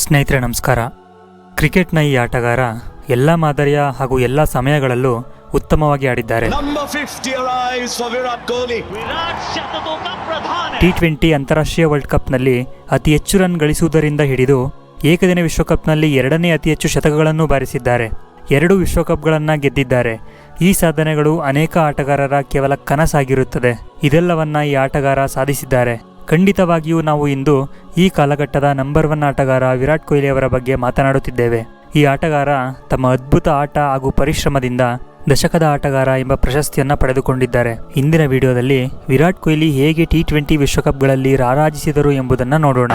ಸ್ನೇಹಿತರೆ ನಮಸ್ಕಾರ. ಕ್ರಿಕೆಟ್ನ ಈ ಆಟಗಾರ ಎಲ್ಲ ಮಾದರಿಯ ಹಾಗೂ ಎಲ್ಲ ಸಮಯಗಳಲ್ಲೂ ಉತ್ತಮವಾಗಿ ಆಡಿದ್ದಾರೆ. Number 50 arrives for ವಿರಾಟ್ ಶತತೋಕ ಪ್ರಧಾನ. ಟಿ ಟ್ವೆಂಟಿ ಅಂತಾರಾಷ್ಟ್ರೀಯ ವರ್ಲ್ಡ್ ಕಪ್ನಲ್ಲಿ ಅತಿ ಹೆಚ್ಚು ರನ್ ಗಳಿಸುವುದರಿಂದ ಹಿಡಿದು ಏಕದಿನ ವಿಶ್ವಕಪ್ನಲ್ಲಿ ಎರಡನೇ ಅತಿ ಹೆಚ್ಚು ಶತಕಗಳನ್ನು ಬಾರಿಸಿದ್ದಾರೆ. ಎರಡು ವಿಶ್ವಕಪ್ಗಳನ್ನು ಗೆದ್ದಿದ್ದಾರೆ. ಈ ಸಾಧನೆಗಳು ಅನೇಕ ಆಟಗಾರರ ಕೇವಲ ಕನಸಾಗಿರುತ್ತದೆ. ಇದೆಲ್ಲವನ್ನ ಈ ಆಟಗಾರ ಸಾಧಿಸಿದ್ದಾರೆ. ಖಂಡಿತವಾಗಿಯೂ ನಾವು ಇಂದು ಈ ಕಾಲಘಟ್ಟದ ನಂಬರ್ ಒನ್ ಆಟಗಾರ ವಿರಾಟ್ ಕೊಹ್ಲಿ ಅವರ ಬಗ್ಗೆ ಮಾತನಾಡುತ್ತಿದ್ದೇವೆ. ಈ ಆಟಗಾರ ತಮ್ಮ ಅದ್ಭುತ ಆಟ ಹಾಗೂ ಪರಿಶ್ರಮದಿಂದ ದಶಕದ ಆಟಗಾರ ಎಂಬ ಪ್ರಶಸ್ತಿಯನ್ನು ಪಡೆದುಕೊಂಡಿದ್ದಾರೆ. ಇಂದಿನ ವಿಡಿಯೋದಲ್ಲಿ ವಿರಾಟ್ ಕೊಹ್ಲಿ ಹೇಗೆ ಟಿ ಟ್ವೆಂಟಿ ವಿಶ್ವಕಪ್ಗಳಲ್ಲಿ ರಾರಾಜಿಸಿದರು ಎಂಬುದನ್ನು ನೋಡೋಣ.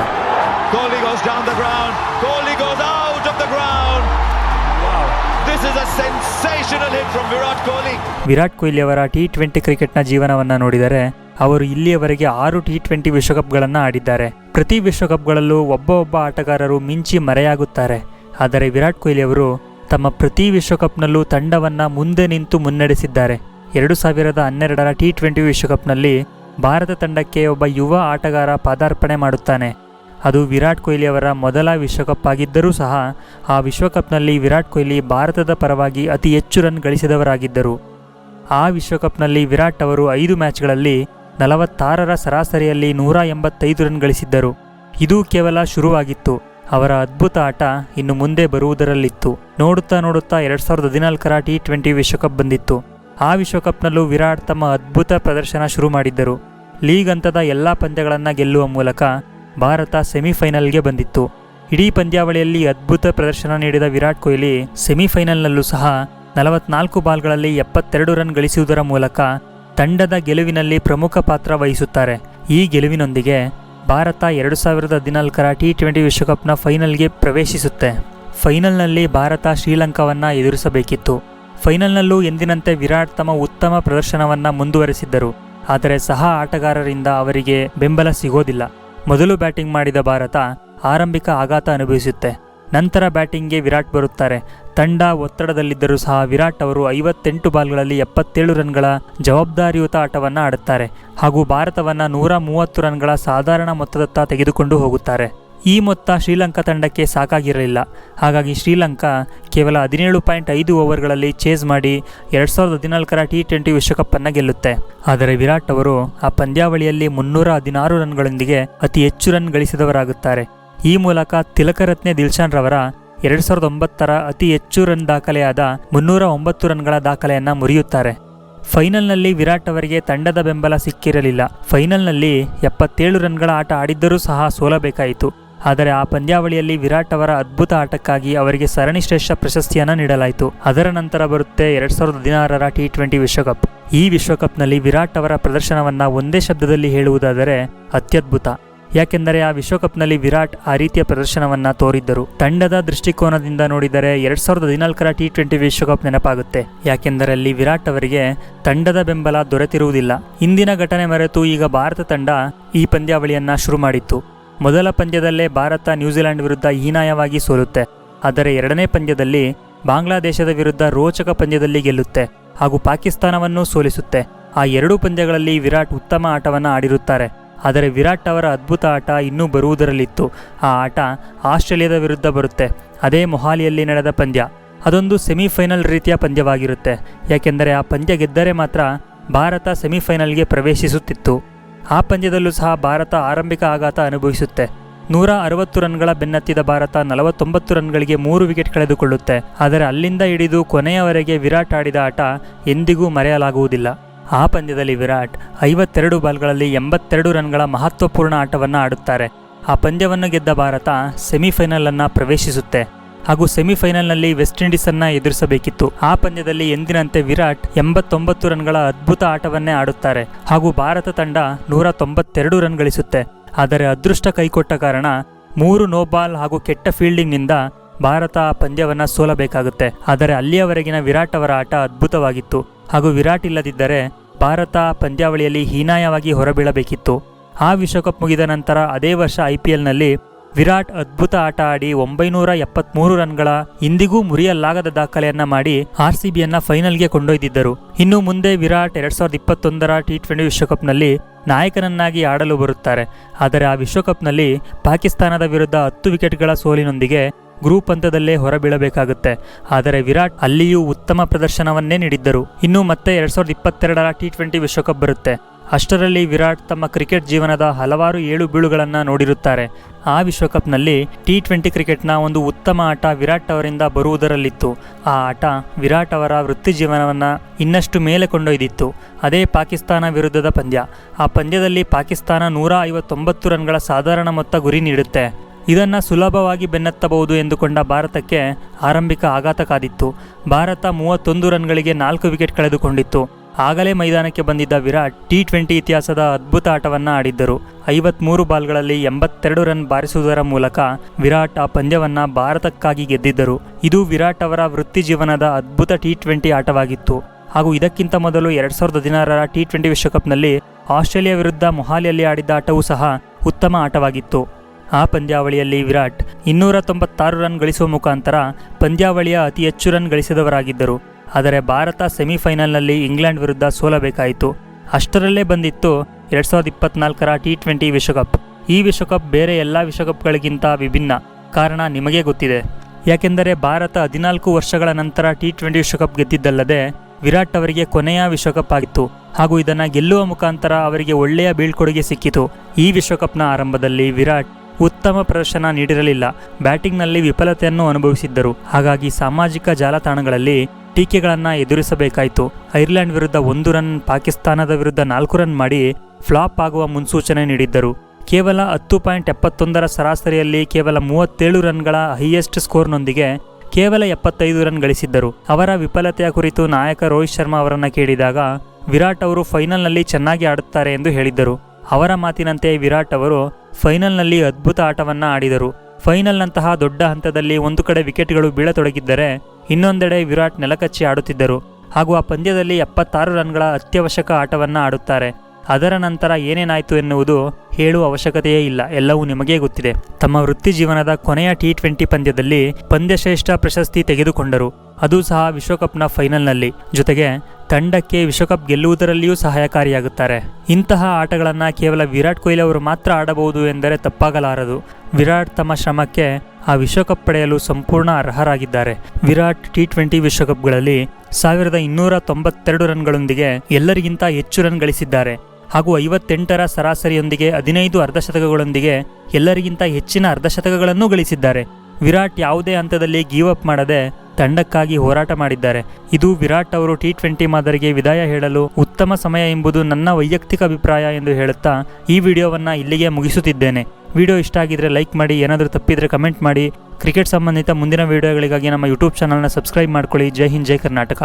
ವಿರಾಟ್ ಕೊಹ್ಲಿ ಅವರ ಟಿ ಟ್ವೆಂಟಿ ಕ್ರಿಕೆಟ್ನ ಜೀವನವನ್ನು ನೋಡಿದರೆ ಅವರು ಇಲ್ಲಿಯವರೆಗೆ ಆರು ಟಿ ಟ್ವೆಂಟಿ ವಿಶ್ವಕಪ್ಗಳನ್ನು ಆಡಿದ್ದಾರೆ. ಪ್ರತಿ ವಿಶ್ವಕಪ್ಗಳಲ್ಲೂ ಒಬ್ಬ ಒಬ್ಬ ಆಟಗಾರರು ಮಿಂಚಿ ಮರೆಯಾಗುತ್ತಾರೆ. ಆದರೆ ವಿರಾಟ್ ಕೊಹ್ಲಿ ಅವರು ತಮ್ಮ ಪ್ರತಿ ವಿಶ್ವಕಪ್ನಲ್ಲೂ ತಂಡವನ್ನು ಮುಂದೆ ನಿಂತು ಮುನ್ನಡೆಸಿದ್ದಾರೆ. ಎರಡು ಸಾವಿರದ ಹನ್ನೆರಡರ ಟಿ ಟ್ವೆಂಟಿ ವಿಶ್ವಕಪ್ನಲ್ಲಿ ಭಾರತ ತಂಡಕ್ಕೆ ಒಬ್ಬ ಯುವ ಆಟಗಾರ ಪಾದಾರ್ಪಣೆ ಮಾಡುತ್ತಾನೆ. ಅದು ವಿರಾಟ್ ಕೊಹ್ಲಿ ಅವರ ಮೊದಲ ವಿಶ್ವಕಪ್ ಆಗಿದ್ದರೂ ಸಹ ಆ ವಿಶ್ವಕಪ್ನಲ್ಲಿ ವಿರಾಟ್ ಕೊಹ್ಲಿ ಭಾರತದ ಪರವಾಗಿ ಅತಿ ಹೆಚ್ಚು ರನ್ ಗಳಿಸಿದವರಾಗಿದ್ದರು. ಆ ವಿಶ್ವಕಪ್ನಲ್ಲಿ ವಿರಾಟ್ ಅವರು ಐದು ಮ್ಯಾಚ್ಗಳಲ್ಲಿ ನಲವತ್ತಾರರ ಸರಾಸರಿಯಲ್ಲಿ ನೂರ ಎಂಬತ್ತೈದು ರನ್ ಗಳಿಸಿದ್ದರು. ಇದು ಕೇವಲ ಶುರುವಾಗಿತ್ತು. ಅವರ ಅದ್ಭುತ ಆಟ ಇನ್ನು ಮುಂದೆ ಬರುವುದರಲ್ಲಿತ್ತು. ನೋಡುತ್ತಾ ನೋಡುತ್ತಾ ಎರಡ್ ಸಾವಿರದ ಹದಿನಾಲ್ಕರ ಟಿ ಟ್ವೆಂಟಿ ವಿಶ್ವಕಪ್ ಬಂದಿತ್ತು. ಆ ವಿಶ್ವಕಪ್ನಲ್ಲೂ ವಿರಾಟ್ ತಮ್ಮ ಅದ್ಭುತ ಪ್ರದರ್ಶನ ಶುರು ಮಾಡಿದ್ದರು. ಲೀಗ್ ಹಂತದ ಎಲ್ಲ ಪಂದ್ಯಗಳನ್ನು ಗೆಲ್ಲುವ ಮೂಲಕ ಭಾರತ ಸೆಮಿಫೈನಲ್ಗೆ ಬಂದಿತ್ತು. ಇಡೀ ಪಂದ್ಯಾವಳಿಯಲ್ಲಿ ಅದ್ಭುತ ಪ್ರದರ್ಶನ ನೀಡಿದ ವಿರಾಟ್ ಕೊಹ್ಲಿ ಸೆಮಿಫೈನಲ್ನಲ್ಲೂ ಸಹ ನಲವತ್ನಾಲ್ಕು ಬಾಲ್ಗಳಲ್ಲಿ ಎಪ್ಪತ್ತೆರಡು ರನ್ ಗಳಿಸುವುದರ ಮೂಲಕ ತಂಡದ ಗೆಲುವಿನಲ್ಲಿ ಪ್ರಮುಖ ಪಾತ್ರ ವಹಿಸುತ್ತಾರೆ. ಈ ಗೆಲುವಿನೊಂದಿಗೆ ಭಾರತ ಎರಡು ಸಾವಿರದ ಹದಿನಾಲ್ಕರ ಟಿ ಟ್ವೆಂಟಿ ವಿಶ್ವಕಪ್ನ ಫೈನಲ್ಗೆ ಪ್ರವೇಶಿಸುತ್ತೆ. ಫೈನಲ್ನಲ್ಲಿ ಭಾರತ ಶ್ರೀಲಂಕಾವನ್ನು ಎದುರಿಸಬೇಕಿತ್ತು. ಫೈನಲ್ನಲ್ಲೂ ಎಂದಿನಂತೆ ವಿರಾಟ್ ತಮ್ಮ ಉತ್ತಮ ಪ್ರದರ್ಶನವನ್ನು ಮುಂದುವರೆಸಿದ್ದರು. ಆದರೆ ಸಹ ಆಟಗಾರರಿಂದ ಅವರಿಗೆ ಬೆಂಬಲ ಸಿಗೋದಿಲ್ಲ. ಮೊದಲು ಬ್ಯಾಟಿಂಗ್ ಮಾಡಿದ ಭಾರತ ಆರಂಭಿಕ ಆಘಾತ ಅನುಭವಿಸುತ್ತೆ. ನಂತರ ಬ್ಯಾಟಿಂಗ್ಗೆ ವಿರಾಟ್ ಬರುತ್ತಾರೆ. ತಂಡ ಒತ್ತಡದಲ್ಲಿದ್ದರೂ ಸಹ ವಿರಾಟ್ ಅವರು ಐವತ್ತೆಂಟು ಬಾಲ್ಗಳಲ್ಲಿ ಎಪ್ಪತ್ತೇಳು ರನ್ಗಳ ಜವಾಬ್ದಾರಿಯುತ ಆಟವನ್ನು ಆಡುತ್ತಾರೆ ಹಾಗೂ ಭಾರತವನ್ನು ನೂರ ಮೂವತ್ತು ರನ್ಗಳ ಸಾಧಾರಣ ಮೊತ್ತದತ್ತ ತೆಗೆದುಕೊಂಡು ಹೋಗುತ್ತಾರೆ. ಈ ಮೊತ್ತ ಶ್ರೀಲಂಕಾ ತಂಡಕ್ಕೆ ಸಾಕಾಗಿರಲಿಲ್ಲ. ಹಾಗಾಗಿ ಶ್ರೀಲಂಕಾ ಕೇವಲ ಹದಿನೇಳು ಪಾಯಿಂಟ್ ಐದು ಓವರ್ಗಳಲ್ಲಿ ಚೇಸ್ ಮಾಡಿ ಎರಡು ಸಾವಿರದ ಹದಿನಾಲ್ಕರ ಟಿ ಟ್ವೆಂಟಿ ವಿಶ್ವಕಪ್ಪನ್ನು ಗೆಲ್ಲುತ್ತೆ. ಆದರೆ ವಿರಾಟ್ ಅವರು ಆ ಪಂದ್ಯಾವಳಿಯಲ್ಲಿ ಮುನ್ನೂರ ಹದಿನಾರು ರನ್ಗಳೊಂದಿಗೆ ಅತಿ ಹೆಚ್ಚು ರನ್ ಗಳಿಸಿದವರಾಗುತ್ತಾರೆ. ಈ ಮೂಲಕ ತಿಲಕರತ್ನೆ ದಿಲ್ಶಾನ್ ರವರ ಎರಡು ಸಾವಿರದ ಒಂಬತ್ತರ ಅತಿ ಹೆಚ್ಚು ರನ್ ದಾಖಲೆಯಾದ ಮುನ್ನೂರ ಒಂಬತ್ತು ರನ್ಗಳ ದಾಖಲೆಯನ್ನ ಮುರಿಯುತ್ತಾರೆ. ಫೈನಲ್ನಲ್ಲಿ ವಿರಾಟ್ ಅವರಿಗೆ ತಂಡದ ಬೆಂಬಲ ಸಿಕ್ಕಿರಲಿಲ್ಲ. ಫೈನಲ್ನಲ್ಲಿ ಎಪ್ಪತ್ತೇಳು ರನ್ಗಳ ಆಟ ಆಡಿದ್ದರೂ ಸಹ ಸೋಲಬೇಕಾಯಿತು. ಆದರೆ ಆ ಪಂದ್ಯಾವಳಿಯಲ್ಲಿ ವಿರಾಟ್ ಅವರ ಅದ್ಭುತ ಆಟಕ್ಕಾಗಿ ಅವರಿಗೆ ಸರಣಿ ಶ್ರೇಷ್ಠ ಪ್ರಶಸ್ತಿಯನ್ನು ನೀಡಲಾಯಿತು. ಅದರ ನಂತರ ಬರುತ್ತೆ ಎರಡ್ ಸಾವಿರದ ಹದಿನಾರರ ಟಿ ಟ್ವೆಂಟಿ ವಿಶ್ವಕಪ್. ಈ ವಿಶ್ವಕಪ್ನಲ್ಲಿ ವಿರಾಟ್ ಅವರ ಪ್ರದರ್ಶನವನ್ನ ಒಂದೇ ಶಬ್ದದಲ್ಲಿ ಹೇಳುವುದಾದರೆ ಅತ್ಯದ್ಭುತ. ಯಾಕೆಂದರೆ ಆ ವಿಶ್ವಕಪ್ನಲ್ಲಿ ವಿರಾಟ್ ಆ ರೀತಿಯ ಪ್ರದರ್ಶನವನ್ನು ತೋರಿದ್ದರು. ತಂಡದ ದೃಷ್ಟಿಕೋನದಿಂದ ನೋಡಿದರೆ ಎರಡ್ ಸಾವಿರದ ಹದಿನಾಲ್ಕರ ಟಿ ಟ್ವೆಂಟಿ ವಿಶ್ವಕಪ್ ನೆನಪಾಗುತ್ತೆ. ಯಾಕೆಂದರೆ ಅಲ್ಲಿ ವಿರಾಟ್ ಅವರಿಗೆ ತಂಡದ ಬೆಂಬಲ ದೊರೆತಿರುವುದಿಲ್ಲ. ಇಂದಿನ ಘಟನೆ ಮರೆತು ಈಗ ಭಾರತ ತಂಡ ಈ ಪಂದ್ಯಾವಳಿಯನ್ನ ಶುರು ಮಾಡಿತ್ತು. ಮೊದಲ ಪಂದ್ಯದಲ್ಲೇ ಭಾರತ ನ್ಯೂಜಿಲೆಂಡ್ ವಿರುದ್ಧ ಹೀನಾಯವಾಗಿ ಸೋಲುತ್ತೆ. ಆದರೆ ಎರಡನೇ ಪಂದ್ಯದಲ್ಲಿ ಬಾಂಗ್ಲಾದೇಶದ ವಿರುದ್ಧ ರೋಚಕ ಪಂದ್ಯದಲ್ಲಿ ಗೆಲ್ಲುತ್ತೆ ಹಾಗೂ ಪಾಕಿಸ್ತಾನವನ್ನು ಸೋಲಿಸುತ್ತೆ. ಆ ಎರಡೂ ಪಂದ್ಯಗಳಲ್ಲಿ ವಿರಾಟ್ ಉತ್ತಮ ಆಟವನ್ನು ಆಡಿರುತ್ತಾರೆ. ಆದರೆ ವಿರಾಟ್ ಅವರ ಅದ್ಭುತ ಆಟ ಇನ್ನೂ ಬರುವುದರಲ್ಲಿತ್ತು. ಆ ಆಟ ಆಸ್ಟ್ರೇಲಿಯಾದ ವಿರುದ್ಧ ಬರುತ್ತೆ. ಅದೇ ಮೊಹಾಲಿಯಲ್ಲಿ ನಡೆದ ಪಂದ್ಯ. ಅದೊಂದು ಸೆಮಿಫೈನಲ್ ರೀತಿಯ ಪಂದ್ಯವಾಗಿರುತ್ತೆ. ಯಾಕೆಂದರೆ ಆ ಪಂದ್ಯ ಗೆದ್ದರೆ ಮಾತ್ರ ಭಾರತ ಸೆಮಿಫೈನಲ್ಗೆ ಪ್ರವೇಶಿಸುತ್ತಿತ್ತು. ಆ ಪಂದ್ಯದಲ್ಲೂ ಸಹ ಭಾರತ ಆರಂಭಿಕ ಆಘಾತ ಅನುಭವಿಸುತ್ತೆ. ನೂರ ಅರವತ್ತು ರನ್ಗಳ ಬೆನ್ನತ್ತಿದ ಭಾರತ ನಲವತ್ತೊಂಬತ್ತು ರನ್ಗಳಿಗೆ ಮೂರು ವಿಕೆಟ್ ಕಳೆದುಕೊಳ್ಳುತ್ತೆ. ಆದರೆ ಅಲ್ಲಿಂದ ಹಿಡಿದು ಕೊನೆಯವರೆಗೆ ವಿರಾಟ್ ಆಡಿದ ಆಟ ಎಂದಿಗೂ ಮರೆಯಲಾಗುವುದಿಲ್ಲ. ಆ ಪಂದ್ಯದಲ್ಲಿ ವಿರಾಟ್ ಐವತ್ತೆರಡು ಬಾಲ್ಗಳಲ್ಲಿ ಎಂಬತ್ತೆರಡು ರನ್ಗಳ ಮಹತ್ವಪೂರ್ಣ ಆಟವನ್ನು ಆಡುತ್ತಾರೆ. ಆ ಪಂದ್ಯವನ್ನು ಗೆದ್ದ ಭಾರತ ಸೆಮಿಫೈನಲ್ ಅನ್ನ ಪ್ರವೇಶಿಸುತ್ತೆ. ಹಾಗೂ ಸೆಮಿಫೈನಲ್ನಲ್ಲಿ ವೆಸ್ಟ್ ಇಂಡೀಸ್ ಅನ್ನ ಎದುರಿಸಬೇಕಿತ್ತು. ಆ ಪಂದ್ಯದಲ್ಲಿ ಎಂದಿನಂತೆ ವಿರಾಟ್ ಎಂಬತ್ತೊಂಬತ್ತು ರನ್ಗಳ ಅದ್ಭುತ ಆಟವನ್ನೇ ಆಡುತ್ತಾರೆ. ಹಾಗೂ ಭಾರತ ತಂಡ ನೂರ ತೊಂಬತ್ತೆರಡು ರನ್ ಗಳಿಸುತ್ತೆ. ಆದರೆ ಅದೃಷ್ಟ ಕೈಕೊಟ್ಟ ಕಾರಣ ಮೂರು ನೋಬಾಲ್ ಹಾಗೂ ಕೆಟ್ಟ ಫೀಲ್ಡಿಂಗ್ನಿಂದ ಭಾರತ ಆ ಪಂದ್ಯವನ್ನ ಸೋಲಬೇಕಾಗುತ್ತೆ. ಆದರೆ ಅಲ್ಲಿಯವರೆಗಿನ ವಿರಾಟ್ ಅವರ ಆಟ ಅದ್ಭುತವಾಗಿತ್ತು. ಹಾಗೂ ವಿರಾಟ್ ಇಲ್ಲದಿದ್ದರೆ ಭಾರತ ಪಂದ್ಯಾವಳಿಯಲ್ಲಿ ಹೀನಾಯವಾಗಿ ಹೊರಬೀಳಬೇಕಿತ್ತು. ಆ ವಿಶ್ವಕಪ್ ಮುಗಿದ ನಂತರ ಅದೇ ವರ್ಷ ಐ ಪಿ ಎಲ್ನಲ್ಲಿ ವಿರಾಟ್ ಅದ್ಭುತ ಆಟ ಆಡಿ ಒಂಬೈನೂರ ಎಪ್ಪತ್ಮೂರು ರನ್ಗಳ ಇಂದಿಗೂ ಮುರಿಯಲಾಗದ ದಾಖಲೆಯನ್ನ ಮಾಡಿ ಆರ್ ಸಿ ಬಿಯನ್ನ ಫೈನಲ್ಗೆ ಕೊಂಡೊಯ್ದಿದ್ದರು. ಇನ್ನು ಮುಂದೆ ವಿರಾಟ್ ಎರಡ್ ಸಾವಿರದ ಇಪ್ಪತ್ತೊಂದರ ಟಿ ಟ್ವೆಂಟಿ ವಿಶ್ವಕಪ್ನಲ್ಲಿ ನಾಯಕನನ್ನಾಗಿ ಆಡಲು ಬರುತ್ತಾರೆ. ಆದರೆ ಆ ವಿಶ್ವಕಪ್ನಲ್ಲಿ ಪಾಕಿಸ್ತಾನದ ವಿರುದ್ಧ ಹತ್ತು ವಿಕೆಟ್ಗಳ ಸೋಲಿನೊಂದಿಗೆ ಗ್ರೂಪ್ ಹಂತದಲ್ಲೇ ಹೊರಬೀಳಬೇಕಾಗುತ್ತೆ. ಆದರೆ ವಿರಾಟ್ ಅಲ್ಲಿಯೂ ಉತ್ತಮ ಪ್ರದರ್ಶನವನ್ನೇ ನೀಡಿದ್ದರು. ಇನ್ನು ಮತ್ತೆ ಎರಡ್ ಸಾವಿರದ ಇಪ್ಪತ್ತೆರಡರ ಟಿ ಟ್ವೆಂಟಿ ವಿಶ್ವಕಪ್ ಬರುತ್ತೆ. ಅಷ್ಟರಲ್ಲಿ ವಿರಾಟ್ ತಮ್ಮ ಕ್ರಿಕೆಟ್ ಜೀವನದ ಹಲವಾರು ಏಳು ಬೀಳುಗಳನ್ನು ನೋಡಿರುತ್ತಾರೆ. ಆ ವಿಶ್ವಕಪ್ನಲ್ಲಿ ಟಿ ಟ್ವೆಂಟಿ ಕ್ರಿಕೆಟ್ನ ಒಂದು ಉತ್ತಮ ಆಟ ವಿರಾಟ್ ಅವರಿಂದ ಬರುವುದರಲ್ಲಿತ್ತು. ಆ ಆಟ ವಿರಾಟ್ ಅವರ ವೃತ್ತಿ ಜೀವನವನ್ನು ಇನ್ನಷ್ಟು ಮೇಲೆ ಕೊಂಡೊಯ್ದಿತ್ತು. ಅದೇ ಪಾಕಿಸ್ತಾನ ವಿರುದ್ಧದ ಪಂದ್ಯ. ಆ ಪಂದ್ಯದಲ್ಲಿ ಪಾಕಿಸ್ತಾನ ನೂರ ಐವತ್ತೊಂಬತ್ತು ರನ್ಗಳ ಸಾಧಾರಣ ಮೊತ್ತ ಗುರಿ ನೀಡುತ್ತೆ. ಇದನ್ನು ಸುಲಭವಾಗಿ ಬೆನ್ನತ್ತಬಹುದು ಎಂದುಕೊಂಡ ಭಾರತಕ್ಕೆ ಆರಂಭಿಕ ಆಘಾತ ಕಾದಿತ್ತು ಭಾರತ ಮೂವತ್ತೊಂದು ರನ್ಗಳಿಗೆ ನಾಲ್ಕು ವಿಕೆಟ್ ಕಳೆದುಕೊಂಡಿತ್ತು. ಆಗಲೇ ಮೈದಾನಕ್ಕೆ ಬಂದಿದ್ದ ವಿರಾಟ್ ಟಿ ಟ್ವೆಂಟಿ ಇತಿಹಾಸದ ಅದ್ಭುತ ಆಟವನ್ನು ಆಡಿದ್ದರು. ಐವತ್ಮೂರು ಬಾಲ್ಗಳಲ್ಲಿ ಎಂಬತ್ತೆರಡು ರನ್ ಬಾರಿಸುವುದರ ಮೂಲಕ ವಿರಾಟ್ ಆ ಪಂದ್ಯವನ್ನು ಭಾರತಕ್ಕಾಗಿ ಗೆದ್ದಿದ್ದರು. ಇದು ವಿರಾಟ್ ಅವರ ವೃತ್ತಿ ಜೀವನದ ಅದ್ಭುತ ಟಿ ಟ್ವೆಂಟಿ ಆಟವಾಗಿತ್ತು. ಹಾಗೂ ಇದಕ್ಕಿಂತ ಮೊದಲು ಎರಡು ಸಾವಿರದ ಹದಿನಾರರ ಟಿ ಟ್ವೆಂಟಿ ವಿಶ್ವಕಪ್ನಲ್ಲಿ ಆಸ್ಟ್ರೇಲಿಯಾ ವಿರುದ್ಧ ಮೊಹಾಲಿಯಲ್ಲಿ ಆಡಿದ್ದ ಆಟವೂ ಸಹ ಉತ್ತಮ ಆಟವಾಗಿತ್ತು. ಆ ಪಂದ್ಯಾವಳಿಯಲ್ಲಿ ವಿರಾಟ್ ಇನ್ನೂರ ತೊಂಬತ್ತಾರು ರನ್ ಗಳಿಸುವ ಮುಖಾಂತರ ಪಂದ್ಯಾವಳಿಯ ಅತಿ ಹೆಚ್ಚು ರನ್ ಗಳಿಸಿದವರಾಗಿದ್ದರು. ಆದರೆ ಭಾರತ ಸೆಮಿಫೈನಲ್ನಲ್ಲಿ ಇಂಗ್ಲೆಂಡ್ ವಿರುದ್ಧ ಸೋಲಬೇಕಾಯಿತು. ಅಷ್ಟರಲ್ಲೇ ಬಂದಿತ್ತು ಎರಡ್ ಸಾವಿರದ ಇಪ್ಪತ್ನಾಲ್ಕರ ಟಿ ಟ್ವೆಂಟಿ ವಿಶ್ವಕಪ್. ಈ ವಿಶ್ವಕಪ್ ಬೇರೆ ಎಲ್ಲ ವಿಶ್ವಕಪ್ಗಳಿಗಿಂತ ವಿಭಿನ್ನ. ಕಾರಣ ನಿಮಗೆ ಗೊತ್ತಿದೆ. ಯಾಕೆಂದರೆ ಭಾರತ ಹದಿನಾಲ್ಕು ವರ್ಷಗಳ ನಂತರ ಟಿ ಟ್ವೆಂಟಿ ವಿಶ್ವಕಪ್ ಗೆದ್ದಿದ್ದಲ್ಲದೆ ವಿರಾಟ್ ಅವರಿಗೆ ಕೊನೆಯ ವಿಶ್ವಕಪ್ ಆಗಿತ್ತು. ಹಾಗೂ ಇದನ್ನು ಗೆಲ್ಲುವ ಮುಖಾಂತರ ಅವರಿಗೆ ಒಳ್ಳೆಯ ಬೀಳ್ಕೊಡುಗೆ ಸಿಕ್ಕಿತು. ಈ ವಿಶ್ವಕಪ್ನ ಆರಂಭದಲ್ಲಿ ವಿರಾಟ್ ಉತ್ತಮ ಪ್ರದರ್ಶನ ನೀಡಿರಲಿಲ್ಲ. ಬ್ಯಾಟಿಂಗ್ನಲ್ಲಿ ವಿಫಲತೆಯನ್ನು ಅನುಭವಿಸಿದ್ದರು. ಹಾಗಾಗಿ ಸಾಮಾಜಿಕ ಜಾಲತಾಣಗಳಲ್ಲಿ ಟೀಕೆಗಳನ್ನು ಎದುರಿಸಬೇಕಾಯಿತು. ಐರ್ಲೆಂಡ್ ವಿರುದ್ಧ ಒಂದು ರನ್, ಪಾಕಿಸ್ತಾನದ ವಿರುದ್ಧ ನಾಲ್ಕು ರನ್ ಮಾಡಿ ಫ್ಲಾಪ್ ಆಗುವ ಮುನ್ಸೂಚನೆ ನೀಡಿದ್ದರು. ಕೇವಲ ಹತ್ತು ಪಾಯಿಂಟ್ ಎಪ್ಪತ್ತೊಂದರ ಸರಾಸರಿಯಲ್ಲಿ ಕೇವಲ ಮೂವತ್ತೇಳು ರನ್ಗಳ ಹೈಯೆಸ್ಟ್ ಸ್ಕೋರ್ನೊಂದಿಗೆ ಕೇವಲ ಎಪ್ಪತ್ತೈದು ರನ್ ಗಳಿಸಿದ್ದರು. ಅವರ ವಿಫಲತೆಯ ಕುರಿತು ನಾಯಕ ರೋಹಿತ್ ಶರ್ಮಾ ಅವರನ್ನು ಕೇಳಿದಾಗ, ವಿರಾಟ್ ಅವರು ಫೈನಲ್ನಲ್ಲಿ ಚೆನ್ನಾಗಿ ಆಡುತ್ತಾರೆ ಎಂದು ಹೇಳಿದ್ದರು. ಅವರ ಮಾತಿನಂತೆ ವಿರಾಟ್ ಅವರು ಫೈನಲ್ನಲ್ಲಿ ಅದ್ಭುತ ಆಟವನ್ನ ಆಡಿದರು. ಫೈನಲ್ನಂತಹ ದೊಡ್ಡ ಹಂತದಲ್ಲಿ ಒಂದು ಕಡೆ ವಿಕೆಟ್ಗಳು ಬೀಳತೊಡಗಿದ್ದರೆ ಇನ್ನೊಂದೆಡೆ ವಿರಾಟ್ ನೆಲಕಚ್ಚಿ ಆಡುತ್ತಿದ್ದರು. ಹಾಗೂ ಆ ಪಂದ್ಯದಲ್ಲಿ ಎಪ್ಪತ್ತಾರು ರನ್ಗಳ ಅತ್ಯವಶ್ಯಕ ಆಟವನ್ನ ಆಡುತ್ತಾರೆ. ಅದರ ನಂತರ ಏನೇನಾಯಿತು ಎನ್ನುವುದು ಹೇಳುವ ಅವಶ್ಯಕತೆಯೇ ಇಲ್ಲ, ಎಲ್ಲವೂ ನಿಮಗೇ ಗೊತ್ತಿದೆ. ತಮ್ಮ ವೃತ್ತಿ ಜೀವನದ ಕೊನೆಯ ಟಿ ಟ್ವೆಂಟಿ ಪಂದ್ಯದಲ್ಲಿ ಪಂದ್ಯಶ್ರೇಷ್ಠ ಪ್ರಶಸ್ತಿ ತೆಗೆದುಕೊಂಡರು. ಅದು ಸಹ ವಿಶ್ವಕಪ್ನ ಫೈನಲ್ನಲ್ಲಿ. ಜೊತೆಗೆ ತಂಡಕ್ಕೆ ವಿಶ್ವಕಪ್ ಗೆಲ್ಲುವುದರಲ್ಲಿಯೂ ಸಹಾಯಕಾರಿಯಾಗುತ್ತಾರೆ. ಇಂತಹ ಆಟಗಳನ್ನು ಕೇವಲ ವಿರಾಟ್ ಕೊಹ್ಲಿ ಅವರು ಮಾತ್ರ ಆಡಬಹುದು ಎಂದರೆ ತಪ್ಪಾಗಲಾರದು. ವಿರಾಟ್ ತಮ್ಮ ಶ್ರಮಕ್ಕೆ ಆ ವಿಶ್ವಕಪ್ ಪಡೆಯಲು ಸಂಪೂರ್ಣ ಅರ್ಹರಾಗಿದ್ದಾರೆ. ವಿರಾಟ್ ಟಿ ಟ್ವೆಂಟಿ ವಿಶ್ವಕಪ್ಗಳಲ್ಲಿ ಸಾವಿರದ ಇನ್ನೂರ ತೊಂಬತ್ತೆರಡು ರನ್ಗಳೊಂದಿಗೆ ಎಲ್ಲರಿಗಿಂತ ಹೆಚ್ಚು ರನ್ ಗಳಿಸಿದ್ದಾರೆ. ಹಾಗೂ ಐವತ್ತೆಂಟರ ಸರಾಸರಿಯೊಂದಿಗೆ ಹದಿನೈದು ಅರ್ಧಶತಕಗಳೊಂದಿಗೆ ಎಲ್ಲರಿಗಿಂತ ಹೆಚ್ಚಿನ ಅರ್ಧಶತಕಗಳನ್ನು ಗಳಿಸಿದ್ದಾರೆ. ವಿರಾಟ್ ಯಾವುದೇ ಹಂತದಲ್ಲಿ ಗೀವ್ ಅಪ್ ಮಾಡದೆ ತಂಡಕ್ಕಾಗಿ ಹೋರಾಟ ಮಾಡಿದ್ದಾರೆ. ಇದು ವಿರಾಟ್ ಅವರು ಟಿ ಟ್ವೆಂಟಿ ಮಾದರಿಗೆ ವಿದಾಯ ಹೇಳಲು ಉತ್ತಮ ಸಮಯ ಎಂಬುದು ನನ್ನ ವೈಯಕ್ತಿಕ ಅಭಿಪ್ರಾಯ ಎಂದು ಹೇಳುತ್ತಾ ಈ ವಿಡಿಯೋವನ್ನು ಇಲ್ಲಿಗೆ ಮುಗಿಸುತ್ತಿದ್ದೇನೆ. ವಿಡಿಯೋ ಇಷ್ಟ ಆಗಿದ್ರೆ ಲೈಕ್ ಮಾಡಿ, ಏನಾದರೂ ತಪ್ಪಿದ್ರೆ ಕಮೆಂಟ್ ಮಾಡಿ. ಕ್ರಿಕೆಟ್ ಸಂಬಂಧಿತ ಮುಂದಿನ ವಿಡಿಯೋಗಳಿಗಾಗಿ ನಮ್ಮ ಯೂಟ್ಯೂಬ್ ಚಾನಲ್ನ ಸಬ್ಸ್ಕ್ರೈಬ್ ಮಾಡ್ಕೊಳ್ಳಿ. ಜೈ ಹಿಂದ್, ಜೈ ಕರ್ನಾಟಕ.